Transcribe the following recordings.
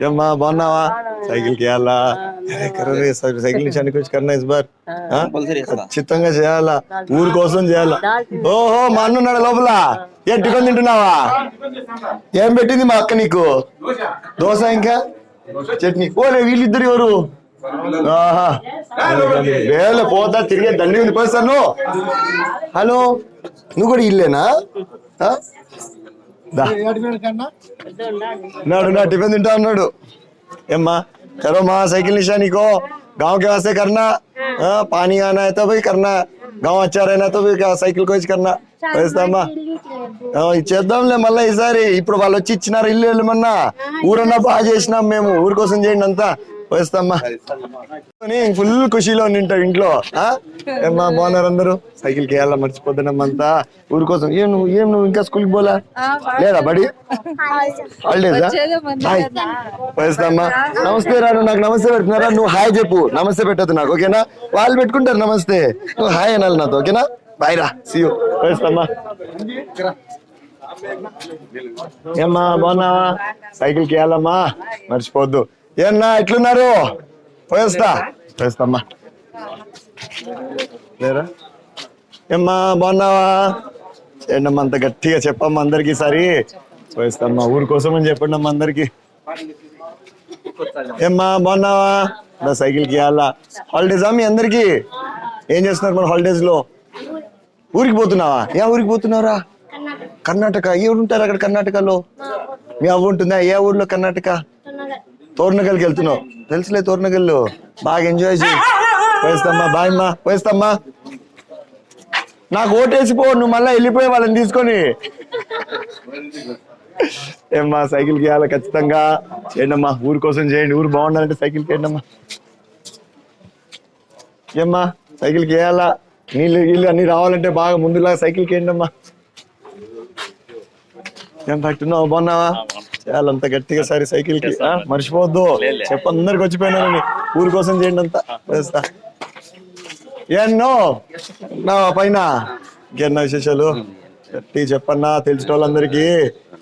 ఏమ్మా బాగున్నావా? సైకిల్కి సైకిల్ నుంచి వచ్చి కన్నా ఇస్ బార్? ఖచ్చితంగా చేయాలా? ఊరి కోసం చేయాలా? ఓహో మా అన్న ఉన్నాడు లోపల. ఏం టిఫిన్ తింటున్నావా? ఏం పెట్టింది మా అక్క నీకు? దోశ ఇంకా? చట్నీ. ఓలే వీళ్ళిద్దరు ఎవరు? ఆహా. వేళ పోతా తిరిగే దండి ఉంది. పోస్తాను హలో నువ్వు కూడా ఇల్లేనా? నాడు నా టిఫిన్ తింటా అన్నాడు ఏమ్మా చలో మా సైకిల్ నిషా నీకో. गांव के वास्ते करना आ, అయితే పోయి కర్ణా तो గాం వచ్చారైనా తో సైకిల్ కోసి కన్నా వేస్తామా ఇచ్చేద్దాంలే మళ్ళీ ఈసారి. ఇప్పుడు వాళ్ళు వచ్చి ఇచ్చినారు ఇల్లు వెళ్ళమన్నా. ఊరన్నా బాగా చేసినాం మేము. ఊరి కోసం చేయండి అంతా. వేస్తామ్మా. ఫుల్ ఖుషీలో ఉంటావు ఇంట్లో ఆ? ఏమ్మా బాగున్నారు అందరూ? సైకిల్కి వెళ్ళాలి మర్చిపోతున్నామంతా. ఊరి కోసం. ఏం నువ్వు ఏం నువ్వు ఇంకా స్కూల్కి పోలా? లేదా బడి? హాలిడేసా హాయ్. వేస్తామ్మా. నమస్తే రాను నాకు నమస్తే పెడుతున్నారా? నువ్వు హాయ్ చెప్పు. నమస్తే పెట్టద్దు నాకు ఓకేనా? వాళ్ళు పెట్టుకుంటారు నమస్తే. నువ్వు హాయ్ అనాలి నాతో ఓకేనా? బాయ్ రా సియు వేస్తామ్మా. ఏమ్మా బాగున్నావా? సైకిల్కి వెళ్ళమ్మా మర్చిపోవద్దు ఏమన్నా ఎట్లున్నారు? పోయేస్తా. పోయేస్తామ్మా. లేరా? ఏమ్మా బాగున్నావా? ఏంటమ్మా అంత గట్టిగా చెప్పమ్మా అందరికి సరి పోయేస్తామ్మా ఊరి కోసం అని చెప్పండి అమ్మా అందరికి. ఏమ్మా బాగున్నావా? నా సైకిల్కి వెళ్ళాలా హాలిడేసా మీ అందరికి? ఏం చేస్తున్నారు మన హాలిడేస్లో? ఊరికి పోతున్నావా? ఏ ఊరికి పోతున్నారా కర్ణాటక. ఏ ఊరు ఉంటారు అక్కడ కర్ణాటకలో? మీ అవ్వ ఉంటుందా? ఏ ఊర్లో కర్ణాటక? తోరణగల్కి వెళ్తున్నావు. తెలుసులే తోరణగల్లు. బాగా ఎంజాయ్ చేయి. పోయిస్తామ్మా బాయ్ అమ్మా పోయిస్తామ్మా. నాకు ఓటేసిపో నువ్వు మళ్ళీ వెళ్ళిపోయి వాళ్ళని తీసుకొని. ఏమ్మా సైకిల్ గీయాలి ఖచ్చితంగా? చేయండమ్మా ఊరి కోసం చేయండి. ఊరు బాగుండాలంటే సైకిల్కి ఏమ్మా సైకిల్కి వేయాలా నీళ్ళు వీళ్ళు అన్ని రావాలంటే బాగా ముందులా సైకిల్కి వేయండి అమ్మా ఏం పట్టున్నావు బాగున్నావా? చేయాలంత గట్టిగా సరే సైకిల్కి ఆ? మర్చిపోవద్దు. చెప్ప అందరికి వచ్చిపోయినానని ఊరి కోసం చేయండి అంతా. ఎన్నో నా పైన. ఇంకేనా విశేషాలు? గట్టి చెప్పన్నా తెలిసిన వాళ్ళందరికీ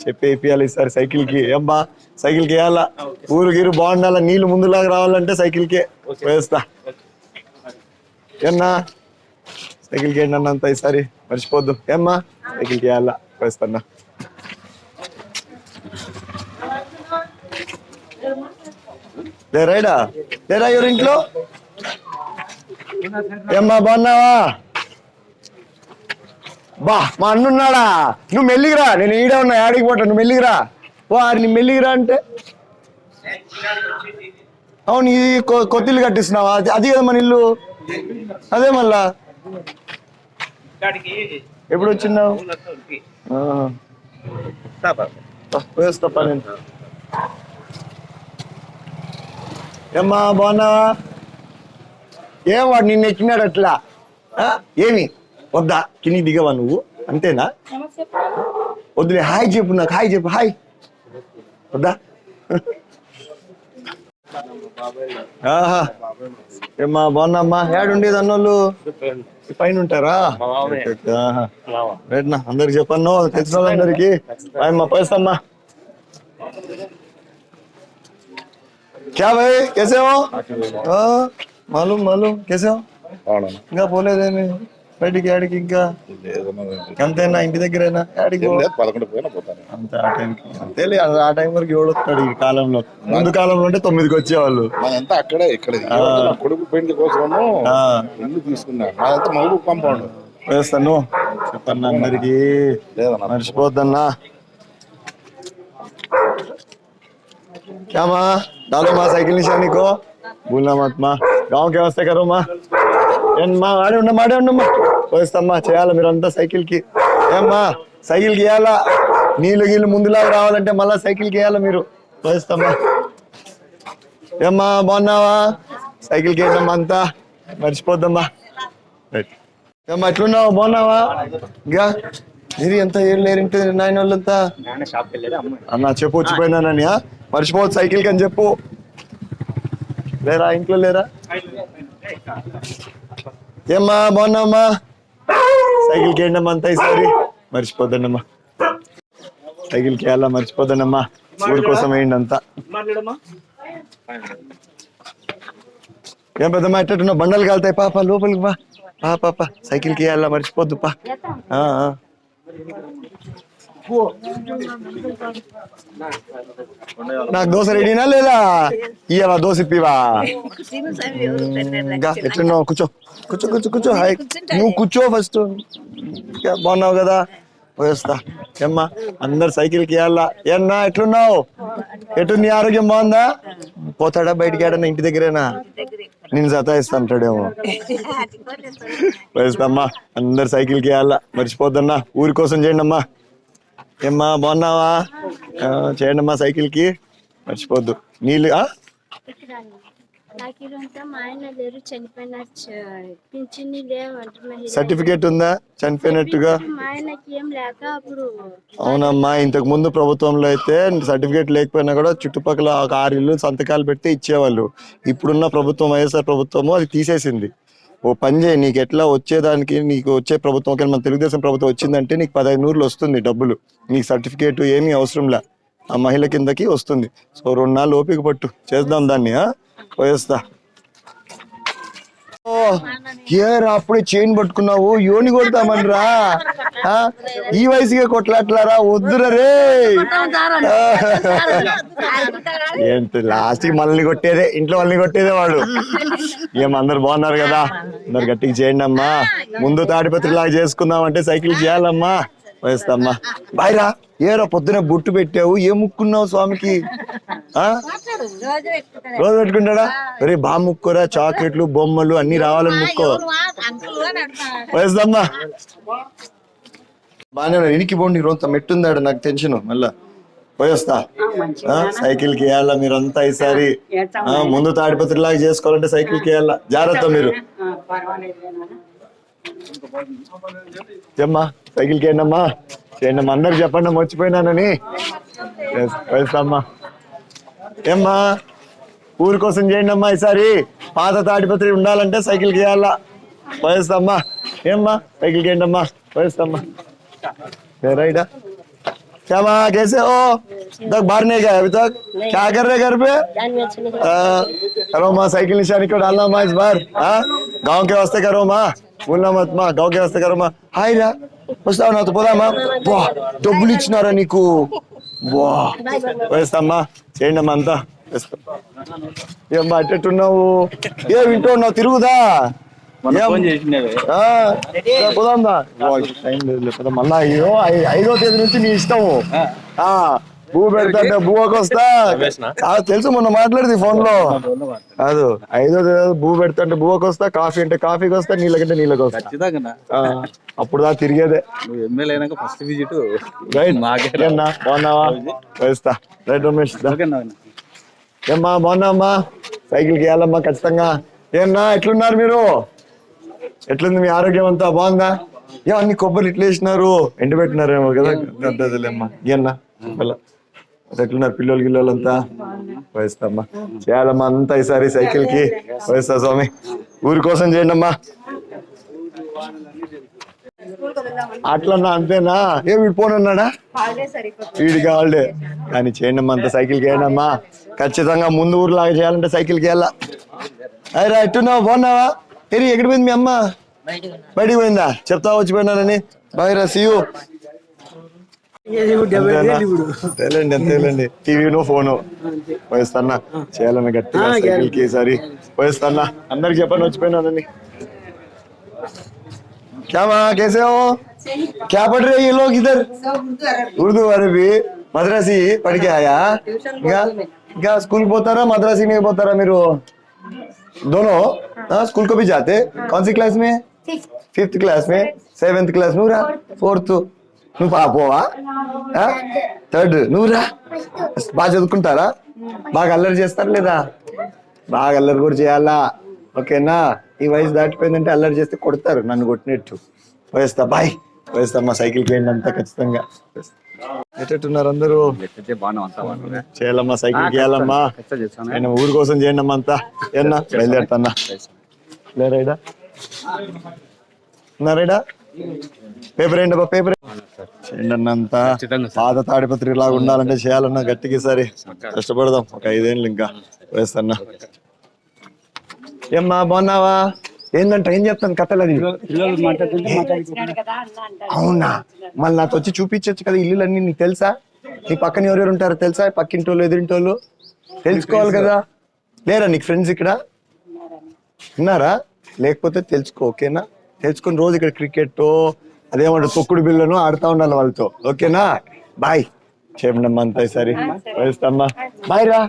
చెప్పి వేపియాలి ఈసారి సైకిల్కి. ఏమ్మా సైకిల్కి వేయాలా? ఊరు గీరు బాగుండాలా? నీళ్ళు ముందులాగా రావాలంటే సైకిల్ కే. వేస్తా ఏమన్నా సైకిల్కి ఏంటన్నా అంత ఈసారి. మర్చిపోద్దు ఏమ్మా? సైకిల్కి వేయాలా? వేస్తాన్నా లేరాయిడా లేరా ఎవరి ఇంట్లో? ఏమ్మా బాగున్నావా? బా మా అన్నున్నాడా నువ్వు మెల్లిగిరా నేను ఈడే ఉన్నా యాడికి పోటా నువ్వు మెల్లిగిరా నీ మెల్లిగిరా అంటే? అవును ఇది కొత్తిల్లు కట్టిస్తున్నావా? అది- కదా మన ఇల్లు. అదే మళ్ళా. ఎప్పుడు. బా, పోయేస్తా నేను ఏమ్మా బాగున్నావా? ఏం వాడు నిన్ను ఎక్కినాడు అట్లా. ఆ? ఏమి? వద్దా కింది దిగవా నువ్వు? అంతేనా? వద్దులే హాయ్ చెప్పు నాకు హాయ్ చెప్పు హాయ్. వద్దా? ఆహా. ఏమ్మా బాగున్నామ్మా? ఏడుండేది అన్నోళ్ళు? పైన ఉంటారా. రైట్నా అందరికి చెప్పను తెలిసిన వాళ్ళందరికి. అమ్మా. పోయిస్తామ్మా क्या भाई कैसे हो हाँ, मालूम मालूम कैसे हो ఇంకా పోలేదేమి బయటికి ఆడికి ఇంకా అంతేనా ఇంటి దగ్గరేనా ఆడికి పో పదకొండు పోయినా పోతాను అంతే ఆ టైంకి అంతేలే ఆ టైం వరకు ఎవడు వస్తాడు ఈ కాలంలో ముందు కాలంలో అంటే తొమ్మిదికి వచ్చేవాళ్ళు మాదంతా అక్కడే ఇక్కడ ఈ రోజు నా కొడుకు పెళ్లి కోసము ఆ, ఇల్లు తీసుకున్నా మాదంతా మహబూబ్ కాంపౌండ్ వేస్తాను చెప్పన్నా అందరికి లేదన్నా మర్చిపోద్దన్నా क्या माँ डालो माँ साइकिल निशानी को भूलना मत माँ गाँव के वास्ते करो माँ ఏం మా ఆడే ఉండమ్మా ఆడే ఉండమ్మా పోయిస్తామ్మా చేయాలా మీరంతా సైకిల్ కి ఏమ్మా సైకిల్ కి వేయాలా నీళ్ళు గీళ్ళు ముందులాగా రావాలంటే మళ్ళా సైకిల్ కి వేయాలా మీరు పోయిస్తామ్మా ఏమ్మా బాగున్నావా సైకిల్ కి వేయమ్మా అంతా మర్చిపోద్దమ్మా రైట్ ఏమ్మా ఎట్లున్నావు బాగున్నావా ఇంకా మీరు ఎంత ఏళ్ళు లేరింటే నాయన వాళ్ళంతా అన్న చెప్పు వచ్చిపోయినానని ఆ? మర్చిపోవద్దు సైకిల్ కని చెప్పు లేరా? ఇంట్లో లేరా? ఏమ్మా బాగున్నామ్మా సైకిల్కి అంతా ఈసారి. మర్చిపోద్దన్నమ్మా సైకిల్ కేయాలా వెళ్ళా మర్చిపోద్దన్నమ్మా ఊరి కోసం వేయండి అంతా. ఏం పెద్దమ్మా ఎట్టున్నావు బండలు కాలుతాయి. పాప లోపలికి పా. పా పాప సైకిల్ కేయాలా మర్చిపోద్దు పా. ఆ, ఆ. నాకు దోశ రెడీనా లేదా? ఇయ్యవా దోశ ఇప్పివా? ఇంకా ఎట్లున్నావు? కూర్చో. కూర్చో కూర్చో కూర్చో. హాయ్. నువ్వు కూర్చో ఫస్ట్. బాగున్నావు కదా? పోయేస్తా. ఏమ్మా అందరు సైకిల్కి వెళ్ళా ఏన్నా ఎట్లున్నావు? ఎటు నీ ఆరోగ్యం బాగుందా? పోతాడా బయటికి ఆడన్నా ఇంటి దగ్గరేనా? నేను సతాయిస్తా అంటాడేమో. పోయేస్తామ్మా. అందరు సైకిల్కి వెళ్ళా మర్చిపోద్దన్నా. ఊరి కోసం చేయండి అమ్మా ఏమ్మా బాగున్నావా? చేయండి అమ్మా సైకిల్కి మర్చిపోద్దు. నీళ్ళు సర్టిఫికేట్ ఉందా? చనిపోయినట్టుగా? అవునమ్మా ఇంతకు ముందు ప్రభుత్వంలో అయితే సర్టిఫికేట్ లేకపోయినా కూడా చుట్టుపక్కల ఒక ఆరు ఇల్లు సంతకాలు పెడితే ఇచ్చేవాళ్ళు. ఇప్పుడున్న ప్రభుత్వం వైఎస్ఆర్ ప్రభుత్వము అది తీసేసింది. ఓ పని చేయి నీకు ఎట్లా వచ్చేదానికి నీకు వచ్చే ప్రభుత్వం ఒకవేళ మన తెలుగుదేశం ప్రభుత్వం వచ్చిందంటే నీకు పదహైదు నూరులు వస్తుంది డబ్బులు. నీకు సర్టిఫికేట్ ఏమీ అవసరంలా ఆ మహిళ కిందకి వస్తుంది. సో రెండు నాలుగు ఓపిక పట్టు. చేద్దాం దాన్ని పోయేస్తా. ఓ, అప్పుడే చైన్ పట్టుకున్నావు. యోని కొడతామనరా. ఈ వయసుకే కొట్లాట్లారా వద్దురా రే. ఏంటి లాస్ట్కి మనల్ని కొట్టేదే ఇంట్లో వాళ్ళని కొట్టేదే వాడు. ఏమందరు బాగున్నారు కదా? అందరు గట్టిగా చేయండి అమ్మా ముందు తాడిపత్రి లాగా చేసుకుందాం అంటే సైకిల్ చేయాలమ్మా. వేస్తామ్మా బాయ్ రా ఏరా పొద్దున బొట్టు పెట్టావు? ఏం ముక్కున్నావు స్వామికి? ఆ? రోజు పెట్టుకుంటాడా? రే బా ముక్కోరా చాక్లెట్లు బొమ్మలు అన్ని రావాలని ముక్కో. వేస్తామ్మా బానే ఇనికి పోండి రొంత మెట్టుందాడు నాకు టెన్షన్ మళ్ళా. పోయొస్తా. సైకిల్కి వేయాలా మీరంతా ఈసారి? ఆ, ముందు తాడిపత్రి లాగా చేసుకోవాలంటే సైకిల్కి వేయాలా జాగ్రత్త మీరు. ఏమ్మా సైకిల్ కి ఏంటమ్మా చేయండి అమ్మా అందరికి చెప్పండి అమ్మా, మర్చిపోయినానని వేస్- వేస్తామ్మా ఏమ్మా ఊరి కోసం చేయండి అమ్మా ఈసారి పాత తాడిపత్రి ఉండాలంటే సైకిల్ కి వేయాలా పోయేస్తామ్మా ఏమ్మా సైకిల్ కి ఏంటి అమ్మా పోయేస్తామ్మా రైడా क्या माँ कैसे हो तक बाहर नहीं गए अभी तक क्या कर रहे घर पे आ, करो माँ साइकिल निशानी को डालना माँ इस बार हाँ गांव के वास्ते करो माँ ఉన్నామా మా గౌకే వస్తే కదమ్మా హాయిరా వస్తావు నాతో పోదామా బా డబ్బులు ఇచ్చినారా నీకు బా వేస్తామ్మా చేయండి అమ్మా అంతా వేస్తాం ఏం అట్టెట్టున్నావు ఏ వింటూ ఉన్నావు తిరుగుదా పోదాం ఆ, మళ్ళా అయ్యో ఐ- ఐదో తేదీ నుంచి నీ ఇష్టము ఆ భూ పెడతా వస్తా. ఆ, తెలుసు మొన్న మాట్లాడింది ఫోన్లో కాదు ఐదో తేదీ భూ పెడతా అంటే భూకి వస్తా కాఫీ అంటే కాఫీకి వస్తా నీళ్ళకంటే నీళ్ళకి వస్తా. అప్పుడు దా తిరిగేదే. నువ్వు ఎమ్మెల్యే అయినాక ఫస్ట్ విజిట్ రైట్. బాగున్నావా? వేస్తా. రైట్ రమేష్ ఏమ్మా బాగున్నామ్మా సైకిల్కి వెళ్ళమ్మా ఖచ్చితంగా. ఏమన్నా ఎట్లున్నారు మీరు? ఎట్లుంది మీ ఆరోగ్యం అంతా? బాగుందా? ఏ అన్ని కొబ్బరి ఇట్లా వేసినారు ఎండ పెట్టినారేమో కదా ఏమన్నా? పిల్ల ఎట్లున్నారు పిల్లలు గిల్లలంతా? వేస్తామ్మా చేయాలమ్మా అంతా ఈసారి సైకిల్కి వయస్తా స్వామి. ఊరి కోసం చేయండి అమ్మా అట్లన్నా అంతేనా? ఏ వీడు పోనన్నాడా వీడికి హాలిడే. కానీ చేయండి అమ్మా అంత సైకిల్ వేయండి అమ్మా ఖచ్చితంగా ముందు ఊర్లాగా చేయాలంటే సైకిల్కి వెళ్ళా అరే ఎట్టున్నావు? బాగున్నావా? ఎరి ఎక్కడ పోయింది మీ అమ్మ? బయటికి పోయిందా? చెప్తా వచ్చిపోయినానని బాయ్ రా సియు అంతేలేండి అంతేలేండి. టీవీను ఫోను. వయస్తన్నా చేయాలని గట్టిగా వయస్తన్నా అందరికి చెప్పని వచ్చిపోయినానండి क्या वहाँ कैसे हो क्या पढ़ रहे ये लोग इधर ఉర్దూ అరబీ మద్రాసి పడికి ఆయా ఇంకా ఇంకా స్కూల్ పోతారా మద్రాసి में పోతారా మీరు? दोनों हाँ स्कूल को भी जाते कौन सी क्लास में फिफ्थ क्लास में सेवेंथ क्लास में फोर्थ నువ్వు పాపోవా థర్డ్. నువ్వు రా బాగా చదువుకుంటారా? బాగా అల్లరి చేస్తారా లేదా? బాగా అల్లరి కూడా చేయాలా? ఓకేనా? ఈ వయసు దాటిపోయిందంటే అల్లరి చేస్తే కొడతారు నన్ను కొట్టినట్టు. వేస్తా బాయ్. వేస్తా మా సైకిల్కి అంతా ఖచ్చితంగా. ఎట్టున్నారు అందరూ? చేయాలమ్మా సైకిల్ చేస్తాను ఆయన ఊరి కోసం చేయండి అమ్మా అంతా ఏనా బయలుదేరుతాన్నా లేరైడా ఉన్నారైడా పేపర్ ఏంటబ్బా పేపర్ చేయండి అన్న అంతా ఖచ్చితంగా సార్. పాత తాడిపత్రి లాగా ఉండాలంటే చేయాలన్నా గట్టిగా సరే. కష్టపడదాం. ఒక ఐదేళ్ళు ఇంకా వేస్తన్నా. ఏమ్మా బాగున్నావా? ఏందంట ఏం చెప్తాను కథలు అది? అవునా? మళ్ళీ నాతో వచ్చి చూపించచ్చు కదా ఇల్లులన్నీ నీకు తెలుసా? నీ పక్కన ఎవరెవరు ఉంటారో తెలుసా? పక్కింటోళ్ళు ఎదురింటోళ్ళు? తెలుసుకోవాలి కదా? లేరా నీకు ఫ్రెండ్స్ ఇక్కడ? ఉన్నారా? లేకపోతే తెలుసుకో ఓకేనా? తెలుసుకొని రోజు ఇక్కడ క్రికెట్ అదేమంటారు? తొక్కుడు బిల్లను ఆడుతా ఉండాలి వాళ్ళతో. ఓకేనా? బాయ్. చెప్పండమ్మా అంతా సరే. వేస్తామ్మా. బాయ్ రా.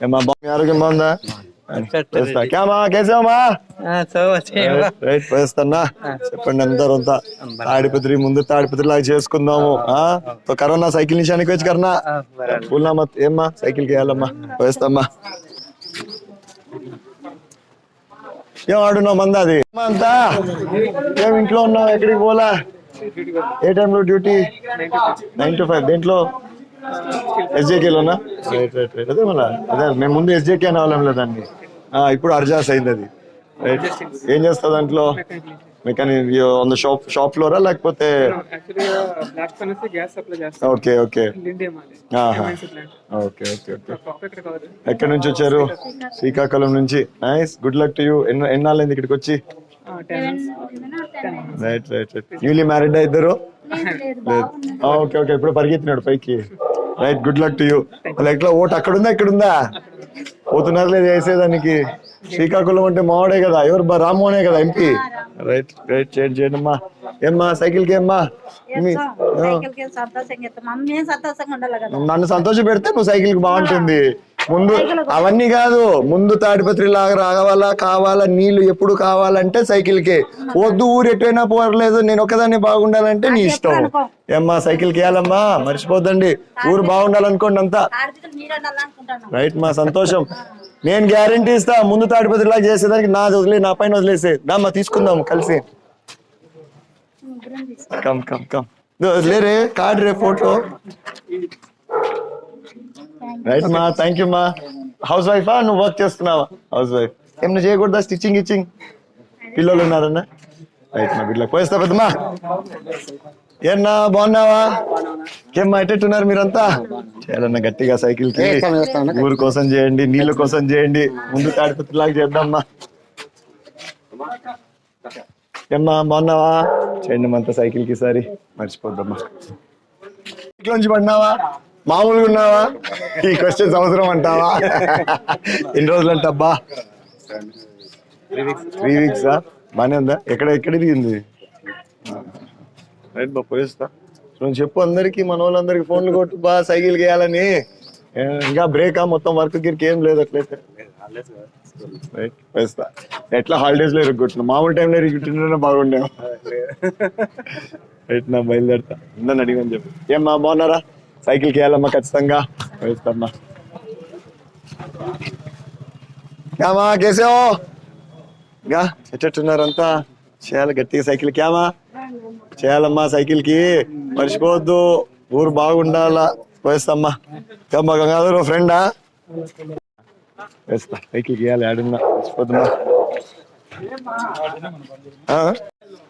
ఏమ్మా బా మీ ఆరోగ్యం బాగుందా వేస్తున్నా. చెప్పండి అందరూ అంతా. తాడిపత్రి ముందు తాడిపత్రి లాగా చేసుకుందాము కరోనా సైకిల్ నిశానికి వచ్చి కరోనా? ఏమ్మా? సైకిల్కి వెళ్ళమ్మా వేస్తామ్మా. ఏం ఆడున్నావు మంద అది అంతా ఏం ఇంట్లో ఉన్నావు? ఎక్కడికి పోలా? ఏ టైంలో డ్యూటీ? నైన్ టు ఫైవ్ దేంట్లో? ఎస్జేకేలోనా? రైట్ రైట్ రైట్ అదే మళ్ళా. అదే మేము ముందు ఎస్జేకే అని వాళ్ళం లేదండి ఇప్పుడు అర్జాస్ అయింది అది. రైట్ ఏం చేస్తా దాంట్లో? Mechanic on the shop shop flora లేకపోతే బ్లాక్ ఫర్నెస్ గ్యాస్ సప్లై చేస్తాం. Okay okay. Okay okay okay ఎక్కడి నుంచి వచ్చారు? శ్రీకాకుళం నుంచి. Nice good luck to you ఎన్న ఎన్నాళ్ళైంది ఇక్కడికి వచ్చి? Right right right newly married ఇద్దరు? ఓకే ఓకే ఇప్పుడు పరిగెత్తినాడు పైకి. Right good luck to you ఎట్లా ఓటు అక్కడ ఉందా ఇక్కడ ఉందా పోతున్నారు లేదు వేసేదానికి. శ్రీకాకుళం అంటే మావాడే కదా ఎవరు బా రామ్మోహనే కదా ఎంపీ? రైట్ రైట్ చేయండి చేయండి అమ్మా. ఏమ్మా ఏమ్మా. సైకిల్కి సంతోషంగా ఇస్తాం? మేము సంతోషంగా ఉండాలి కదా. నన్ను సంతోష పెడితే నువ్వు సైకిల్కి బాగుంటుంది. ముందు అవన్నీ కాదు ముందు తాడిపత్రి లాగా రావాలా కావాలా నీళ్ళు ఎప్పుడు కావాలంటే సైకిల్కి వద్దు ఊరు ఎటువైనా పోరలేదు నేను ఒకదాన్ని బాగుండాలంటే నీ ఇష్టం. ఏమ్మా సైకిల్కి వేయాలమ్మా మర్చిపోద్దండి ఊరు బాగుండాలనుకోండి అంతా రైట్ మా సంతోషం. నేను గ్యారంటీ ఇస్తా ముందు తాడిపత్రి లాగా చేసేదానికి నాది వదిలే నా పైన వదిలేసే. దామ్మా తీసుకుందాం కలిసి. Come come come. లేరే కార్డ్ రే ఫోటో. రైట్ మా థ్యాంక్ యూ మా హౌస్ వైఫా నువ్వు వర్క్ చేస్తున్నావా? హౌస్ వైఫ్ ఏమన్నా చేయకూడదా? స్టిచ్చింగ్ ఇచ్చింగ్ పిల్లలు ఉన్నారన్నా? రైట్ మా బిడ్డలకు పోయిస్తా పెద్దమ్మా ఏమన్నా బాగున్నావా? ఏమ్మా ఎట్టెట్టున్నారు మీరంతా? చేయాలన్నా గట్టిగా సైకిల్కి. ఊరు కోసం చేయండి నీళ్ళ కోసం చేయండి ముందు తాడిపత్రిలాగా చేద్దామ్మా ఏమ్మా బాగున్నావా? చేయండి అంతా సైకిల్కి సారి మర్చిపోద్దమ్మా ఇంట్లోంచి పడినావా? మామూలుగా ఉన్నావా? ఈ క్వశ్చన్స్ అవసరం అంటావా? ఎన్ని రోజులు అంటబ్బా త్రీ వీక్స్ బానే ఉందా? ఎక్కడ ఎక్కడ ఇరిగింది రైట్ బా పోయిస్తా నువ్వు చెప్పు అందరికి మన వాళ్ళందరికి ఫోన్లు కొట్టు బా సైకిల్ వేయాలని ఏ, ఇంకా బ్రేక్ మొత్తం వర్క్ గిరికి ఏం లేదు అట్లయితే. ఎట్లా హాలిడేస్లో ఇరుగొట్టిన మామూలు టైంలో ఇరుగుతుంటేనే బాగుండే రైట్ నా బయలుదేరుతా. ఉందని అడిగని చెప్పు. ఏమ్మా బాగున్నారా? సైకిల్కి ఖచ్చితంగా. వేస్తామ్మా కామా కేసో ఇంకా ఎట్టున్నారంతా చేయాలి గట్టిగా సైకిల్ క్యామా. చేయాలమ్మా సైకిల్కి మర్చిపోవద్దు. ఊరు బాగుండాలా. వేస్తామ్మా కమ్మా గంగాధర్ ఫ్రెండా? వేస్తా. సైకిల్ గీయాలి ఆడున్నా. మర్చిపోతున్నా.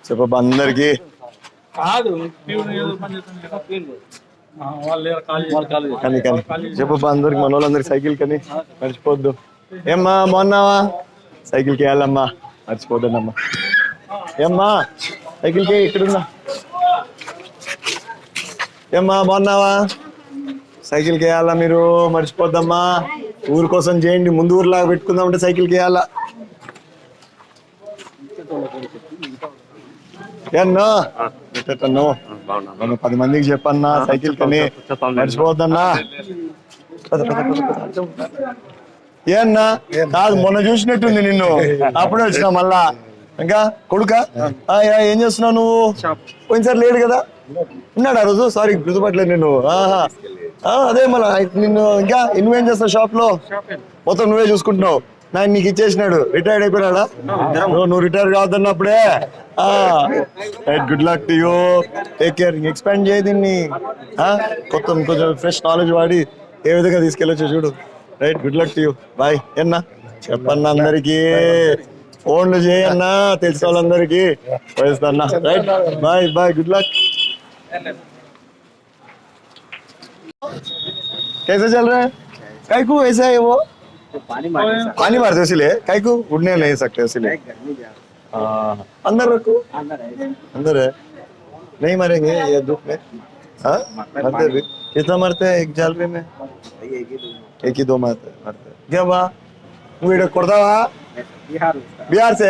చెప్పబ్బా అందరికి. కాదు కానీ కానీ చెప్పబ్బా అందరికి మన వాళ్ళందరికి సైకిల్ కని మర్చిపోవద్దు ఏమ్మా బాగున్నావా? సైకిల్కి వేయాలమ్మా మర్చిపోద్దమ్మా ఏమ్మా సైకిల్కి ఇక్కడున్నా. ఏమ్మా బాగున్నావా? సైకిల్కి వేయాలా మీరు? మర్చిపోద్దమ్మా. ఊరు కోసం చేయండి. ముందు ఊరులాగా పెట్టుకుందామంటే సైకిల్కి వేయాలా ఏన్నో ఎట్టన్నో నేను పది మందికి చెప్పన్నా సైకిల్ కని. మర్చిపోవద్దన్నా. ఏ అన్నా? కాదు మొన్న చూసినట్టుంది నిన్ను. అప్పుడే వచ్చినా మళ్ళా. ఇంకా కొడుక? ఆ, యా, ఏం చేస్తున్నావు నువ్వు? పోయినసారి లేడు కదా? ఉన్నాడు ఆ రోజు? సారీ గుర్తుపట్టలేదు నిన్ను. ఆహా. ఆ, అదే మళ్ళా నిన్ను ఇంకా నువ్వేం చేస్తావు షాప్లో మొత్తం నువ్వే చూసుకుంటున్నావు. నాయన నీకు ఇచ్చేసినాడు రిటైర్డ్ అయిపోయినాడా నువ్వు నువ్వు retire కావద్దన్నప్పుడే good luck to you take care expand చేయి దీన్ని ఆ, కొత్త కొంచెం ఫ్రెష్ నాలెడ్జ్ వాడి ఏ విధంగా తీసుకెళ్ళొచ్చు చూడు right good luck to you bye ఎన్నా చెప్పన్న అందరికి ఫోన్లు చేయన్నా తెలిసిన వాళ్ళందరికీ పోయిస్తాన్నా right bye bye good luck कैसे चल रहा है काई को ऐसा है वो पानी मारे पानी मारते हो इसलिए काई को उड़ने नहीं सकते इसलिए हाँ, अंदर रखो अंदर है नहीं मरेंगे ये धूप में हाँ मरते भी कितना मरते हैं एक जालरी में एक ही दो मरते मरते क्या बा वीडियो కొడతావా బిహార్ से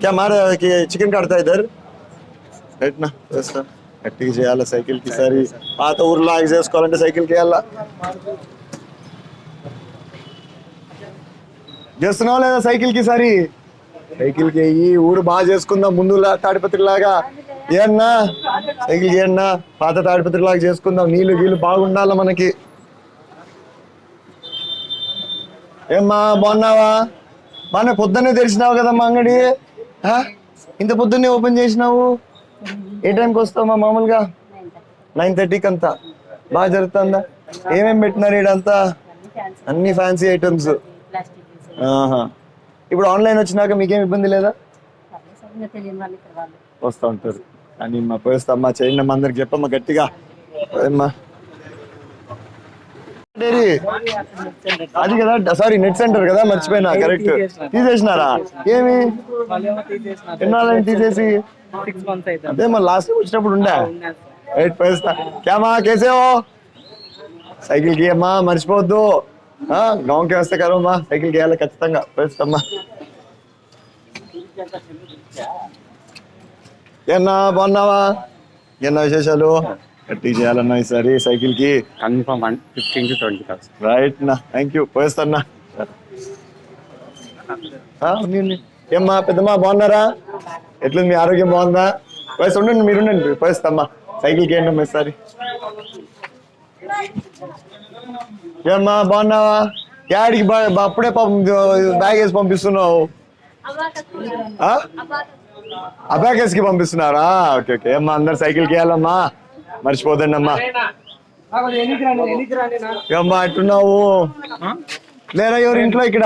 क्या मार कि चिकन काटता है इधर రైట్ నా చేస్తా గట్టిగా చేయాలి సైకిల్ కి సరి పాత ఊర్లో ఆగి చేసుకోవాలంటే సైకిల్ కి చేస్తున్నావా లేదా సైకిల్కి సరి సైకిల్కి ఈ ఊరు బాగా చేసుకుందాం ముందు తాడిపత్రి లాగా ఏమన్నా సైకిల్ ఏన్నా? పాత తాడిపత్రి లాగా చేసుకుందాం నీళ్ళు గీళ్ళు బాగుండాలి మనకి? ఏమ్మా బాగున్నావా? బాగా పొద్దున్నే తెరిచినావు కదమ్మా అంగడి. ఆ? ఇంత పొద్దున్నే ఓపెన్ చేసినావు? ఏ టైంకి వస్తావమ్మా మామూలుగా? నైన్ థర్టీకి అంతా. బాగా జరుగుతుందా? ఏమేమి పెట్టినారు ఈడంతా? అన్ని ఫ్యాన్సీ ఐటమ్స్. ఇప్పుడు ఆన్లైన్ వచ్చినాక మీకేం ఇబ్బంది లేదా? వస్తూ ఉంటారు. కానీ మా పోయిస్తామ్మా చేయండి అమ్మా అందరికి చెప్పమ్మా గట్టిగా. అమ్మా డైరీ అది కదా సారీ నెట్ సెంటర్ కదా మర్చిపోయినా కరెక్ట్ తీసేసినారా? ఏమి? ఎన్నాళ్ళని తీసేసి? అదే మరి లాస్ట్ వచ్చినప్పుడు ఉండే. రైట్ పోయిస్తా. క్యామా కేసేవో? సైకిల్కి అమ్మా మర్చిపోవద్దు. గాంకి వస్తే కరమ్మా సైకిల్ గేయాలి ఖచ్చితంగా. పోయిస్తామ్మా ఏనా బాగున్నావా? ఏనా విశేషాలు? గట్టి చేయాలన్నా ఈసారి సైకిల్కి confirm fifteen to twenty thousand right నా థ్యాంక్ యూ పోయిస్తాన్నా ఉంది. ఏమ్మా పెద్దమ్మా బాగున్నారా? ఎట్లుంది మీ ఆరోగ్యం బాగుందా? వయసు ఉండండి మీరు ఉండండి పోయిస్తామ్మా సైకిల్కి ఏంటి అమ్మా ఈసారి? ఏమ్మా బాగున్నావా? యాడికి అప్పుడే పాపం బ్యాగ్ వేసి పంపిస్తున్నావు? అబాకస్కి పంపిస్తున్నారా? Okay okay. ఏమ్మా అందరు సైకిల్కి వెళ్ళమ్మా. మర్చిపోదండి అమ్మా ఏమ్మా ఎట్టున్నావు? లేరా ఎవరు ఇంట్లో ఇక్కడ?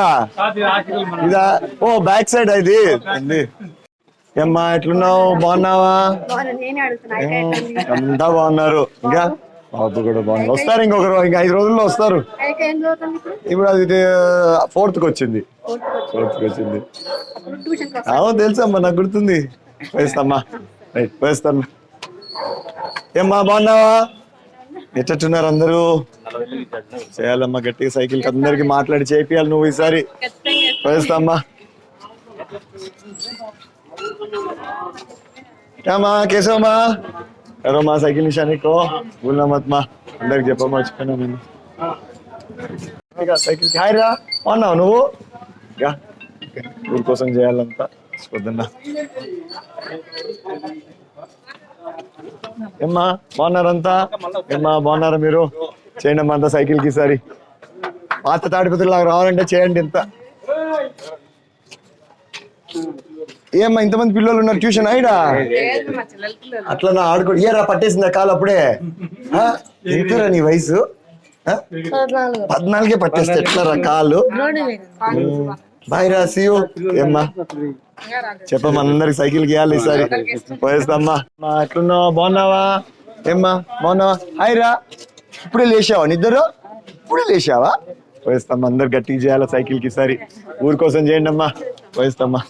ఇదా? ఓ బ్యాక్ సైడ్ ఇది. ఏమ్మా ఎట్లున్నావు? బాగున్నావా? అంతా బాగున్నారు. ఇంకా? కూడా బాగున్నారు వస్తారు ఇంకొకరు ఇంకా ఐదు రోజుల్లో వస్తారు. ఇప్పుడు అది ఫోర్త్కి వచ్చింది. ఫోర్త్కి వచ్చింది. అవును తెలుసమ్మా నాకు గుర్తుంది. వేస్తామ్మా. రైట్ వేస్తాను ఏమ్మా బాగున్నావా? ఎట్టట్టున్నారు అందరూ? చేయాలమ్మా గట్టిగా సైకిల్ అందరికి మాట్లాడి చేపియాలి నువ్వు ఈసారి. వేస్తామ్మా. ఏమ్మా కేశవమ్మా? ఎవరో మా సైకిల్ నిషానికో భూల్నా మత్ మా అందరికి చెప్పమ్మా మర్చిపోయినా నేను సైకిల్ హాయ్ రా బాగున్నావు నువ్వు ఊరి కోసం చేయాలంతా పొద్దున్న ఏమ్మా బాగున్నారంతా ఏమ్మా బాగున్నారా మీరు చేయండి అమ్మా అంతా సైకిల్కి సరి పాత తాడిపత్రి లాగా రావాలంటే చేయండి ఇంత ఏమ్మా ఇంతమంది పిల్లలు ఉన్నారు ట్యూషన్ అయిడా అట్లా నా ఆడుకో ఏరా పట్టేసిందా కాలు అప్పుడే. ఆ? ఎంతరా నీ వయసు? పద్నాలుగే. పట్టేస్తే ఎట్లా కాలు? బాయ్ రా సియు ఏమ్మా? చెప్పమ్మా అందరికి సైకిల్ గీయాలి ఈసారి. పోయేస్తామ్మా. మా ఎట్లున్నావా? బాగున్నావా? ఏమ్మా బాగున్నావా? హాయ్ రా. ఇప్పుడే లేచావా నిద్దరు? ఇప్పుడే లేచావా? పోయేస్తామ్మా అందరు గట్టిగా చేయాలి సైకిల్కి ఈసారి. ఊరి కోసం చేయండి అమ్మా పోయేస్తామ్మా.